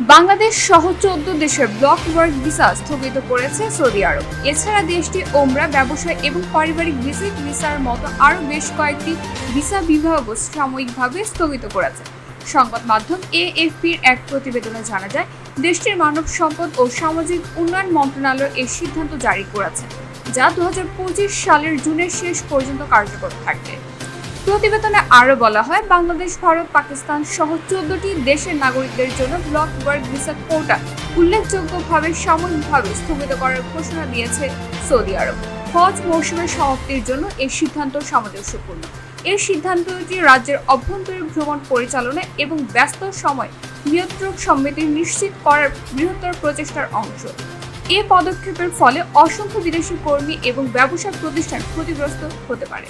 বাংলাদেশ সহ চোদ্দ দেশের ব্লক ওয়ার্ক ভিসা স্থগিত করেছে সৌদি আরব। এছাড়া দেশটি ওমরা, ব্যবসায় এবং পারিবারিক ভিজিট ভিসার মতো আরও বেশ কয়েকটি ভিসা বিভাগও সাময়িকভাবে স্থগিত করেছে। সংবাদ মাধ্যম এএফপির এক প্রতিবেদনে জানা যায়, দেশটির মানব সম্পদ ও সামাজিক উন্নয়ন মন্ত্রণালয় এই সিদ্ধান্ত জারি করেছে, যা দু হাজার পঁচিশ সালের জুনের শেষ পর্যন্ত কার্যকর থাকবে। প্রতিবেদনে আরও বলা হয়, বাংলাদেশ, ভারত, পাকিস্তান সহ চোদ্দটি দেশের নাগরিকদের জন্য ব্লক ওয়ার্ক ভিসা কোটা উল্লেখযোগ্যভাবে সাময়িকভাবে স্থগিত করার ঘোষণা দিয়েছে সৌদি আরব। হজ মৌসুমের সমাপ্তির জন্য এই সিদ্ধান্ত সামঞ্জস্যপূর্ণ। এই সিদ্ধান্তটি রাজ্যের অভ্যন্তরীণ ভ্রমণ পরিচালনা এবং ব্যস্ত সময় নিয়ন্ত্রক সমিতি নিশ্চিত করার বৃহত্তর প্রচেষ্টার অংশ। এ পদক্ষেপের ফলে অসংখ্য বিদেশি কর্মী এবং ব্যবসা প্রতিষ্ঠান ক্ষতিগ্রস্ত হতে পারে।